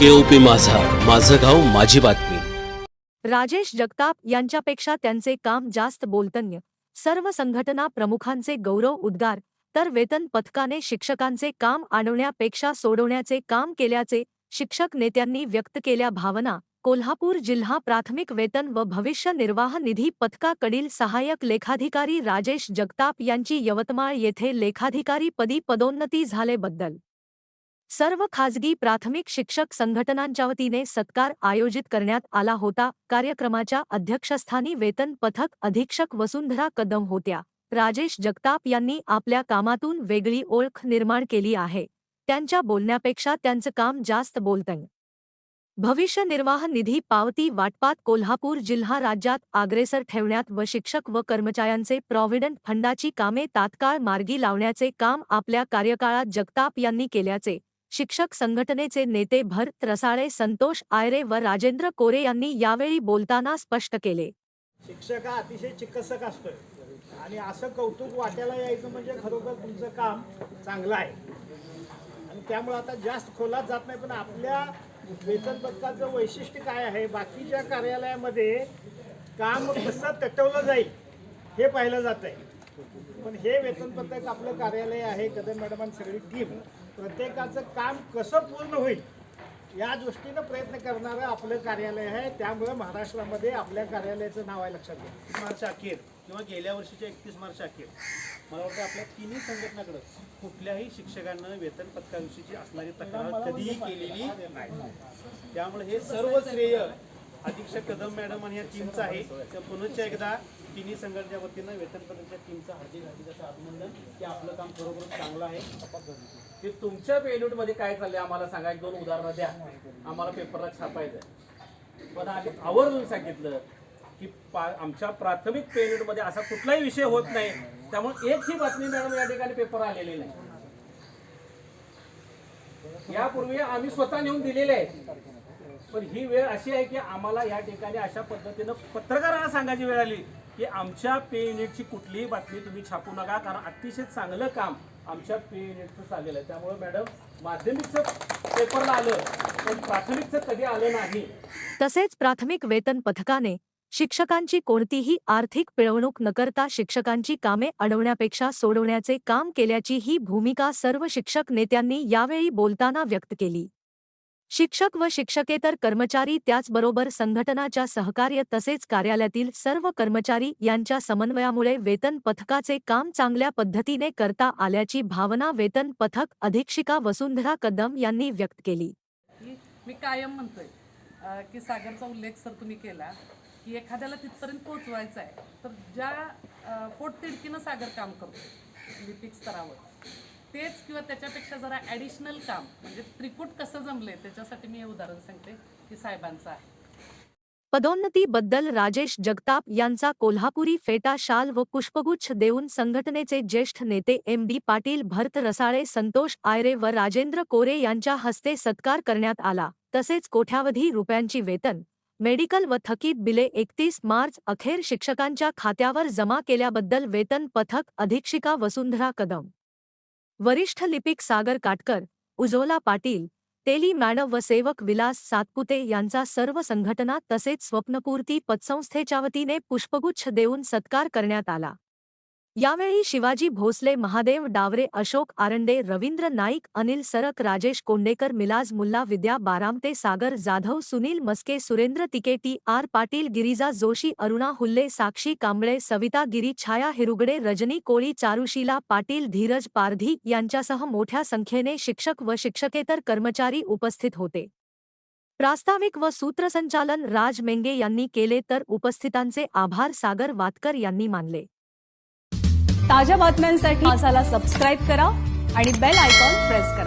केओपी माझा. माझं गाव माझी बातमी. राजेश जगताप यांच्यापेक्षा त्यांचे काम जास्त बोलतन्य. सर्व संघटना प्रमुखांचे गौरव उद्गार तर वेतन पथकाने शिक्षकांचे काम आणवण्यापेक्षा सोडवण्याचे काम केल्याचे शिक्षक नेत्यांनी व्यक्त केल्या भावना कोल्हापूर जिल्हा प्राथमिक वेतन व भविष्य निर्वाह निधी पथकाकडील सहाय्यक लेखाधिकारी राजेश जगताप यांची यवतमाळ येथे लेखाधिकारी पदी पदोन्नती झालेबद्दल. सर्व खाजगी प्राथमिक शिक्षक संघटनांच्या वतीने सत्कार आयोजित करण्यात आला होता. कार्यक्रमाच्या अध्यक्षस्थानी वेतन पथक अधीक्षक वसुंधरा कदम होत्या. राजेश जगताप यांनी आपल्या कामातून वेगळी ओळख निर्माण केली आहे. त्यांच्या बोलण्यापेक्षा त्यांचं काम जास्त बोलतंय. भविष्य निर्वाह निधी पावती वाटपात कोल्हापूर जिल्हा राज्यात अग्रेसर ठेवण्यात व शिक्षक व कर्मचाऱ्यांचे प्रॉव्हिडंट फंडाची कामे तात्काळ मार्गी लावण्याचे काम आपल्या कार्यकाळात जगताप यांनी केल्याचे शिक्षक संघटनेचे नेते भरत रसाळे संतोष आयरे व राजेंद्र कोरे यांनी यावेळी बोलताना स्पष्ट केले. शिक्षक हा अतिशय चिकित्सक असतोय. आणि असं कौतुक वाट्याला यायचं म्हणजे खरोखर तुमचं काम चांगलं आहे. आणि त्यामुळे आता जास्त खोलात जात नाही पण आपल्या वेतन पथकाचं वैशिष्ट्य काय आहे? बाकीच्या कार्यालयामध्ये काम कसं तटवलं जाईल हे पाहिलं जात आहे पण हे वेतन पथक आपलं कार्यालय आहे कदम मॅडम आणि सगळी टीम प्रत्येकाचं काम कसं पूर्ण होईल या दृष्टीनं प्रयत्न करणारं आपलं कार्यालय आहे. त्यामुळे महाराष्ट्रामध्ये आपल्या कार्यालयाचं नाव आहे लक्षात घ्या. मार्च अखेर किंवा गेल्या वर्षीच्या एकतीस मार्च अखेर. मला वाटतं आपल्या तिन्ही संघटनाकडं कुठल्याही शिक्षकांना वेतन पथकाविषयीची असणारी तक्रार कधीही केलेली नाही. त्यामुळे हे सर्व श्रेय अधीक्षक कदम मॅडम आणि या टीमचं आहे. तर पुनश्च एकदा तिन्ही संघटनेच्या वतीनं वेतन टीमचं हार्दिक हार्दिक असं अभिनंदन. की आपलं काम खरोखर चांगलं आहे. की तुमच्या पेन्यूटमध्ये काय चाललंय आम्हाला सांगा. एक दोन उदाहरणं द्या. आम्हाला पेपरला छापायचं पण आम्ही आवर्जून सांगितलं की पा- आमच्या प्राथमिक पेन्यूटमध्ये असा कुठलाही विषय होत नाही. त्यामुळे एक ही बातमी मॅडम या ठिकाणी पेपर आलेली नाही. यापूर्वी आम्ही स्वतः नेऊन दिलेले आहे पण ही वेळ अशी आहे की आम्हाला या ठिकाणी अशा पद्धतीनं पत्रकारांना सांगायची वेळ आली की आमच्या पे युनिटची कुठलीही बातमी तुम्ही छापू नका कारण अतिशय चांगलं काम आमच्या पे युनिटचं चाललेलं आहे. त्यामुळे मॅडम माध्यमिकचं पेपरला आलं पण प्राथमिकचं कधी आलं नाही. तसेच प्राथमिक वेतन पथकाने शिक्षकांची कोणतीही आर्थिक पिळवणूक न करता शिक्षकांची कामे अडवण्यापेक्षा सोडवण्याचे काम केल्याची ही भूमिका सर्व शिक्षक नेत्यांनी यावेळी बोलताना व्यक्त केली. शिक्षक व शिक्षकेतर कर्मचारी त्याचबरोबर संघटनाच्या सहकार्य तसेच कार्यालयातील सर्व कर्मचारी यांच्या समन्वयामुळे वेतन पथकाचे काम चांगल्या पद्धतीने करता आल्याची भावना वेतन पथक अधीक्षिका वसुंधरा कदम यांनी व्यक्त केली. मी कायम म्हणतोय की सागरचा उल्लेख सर तुम्ही केला की एखाद्याला तिथपर्यंत पोहोचवायचा आहे तर ज्या पोटतिडकीनं सागर काम करतो लिपिक स्तरावर. किंवा त्याच्यापेक्षा जरा ॲडिशनल काम म्हणजे त्रिकूट कसं जमले त्याच्यासाठी मी हे उदाहरण सांगते की साहेबांचं आहे. पदोन्नतीबद्दल राजेश जगताप यांचा कोल्हापुरी फेटा शाल व पुष्पगुच्छ देऊन संघटनेचे ज्येष्ठ नेते एम डी पाटील भरत रसाळे संतोष आयरे व राजेंद्र कोरे यांच्या हस्ते सत्कार करण्यात आला. तसेच कोट्यावधी रुपयांची वेतन मेडिकल व थकीत बिले एकतीस मार्च अखेर शिक्षकांच्या खात्यावर जमा केल्याबद्दल वेतन पथक अधीक्षिका वसुंधरा कदम. वरिष्ठ लिपिक सागर काटकर उज्ज्वला पाटील तेली मॅडम व सेवक विलास सातपुते यांचा सर्व संघटना तसेच स्वप्नपूर्ती पतसंस्थेच्या वतीने पुष्पगुच्छ देऊन सत्कार करण्यात आला. यावेळी शिवाजी भोसले महादेव डावरे अशोक आरंडे रवींद्र नाईक अनिल सरक राजेश कोंडेकर मिलाज मुल्ला विद्या बारामते सागर जाधव सुनील मस्के सुरेंद्र तिके टी आर पाटील गिरिजा जोशी अरुणा हुल्ले साक्षी कांबळे सविता गिरी छाया हिरुगडे रजनी कोळी चारुशीला पाटील धीरज पारधी यांच्यासह मोठ्या संख्येने शिक्षक व शिक्षकेतर कर्मचारी उपस्थित होते. प्रास्ताविक व सूत्रसंचालन राज मेंगे यांनी केले तर उपस्थितांचे आभार सागर वातकर यांनी मानले. ताज्या बातम्यांसाठी मसाला सबस्क्राईब करा आणि बेल आयकॉन प्रेस करा.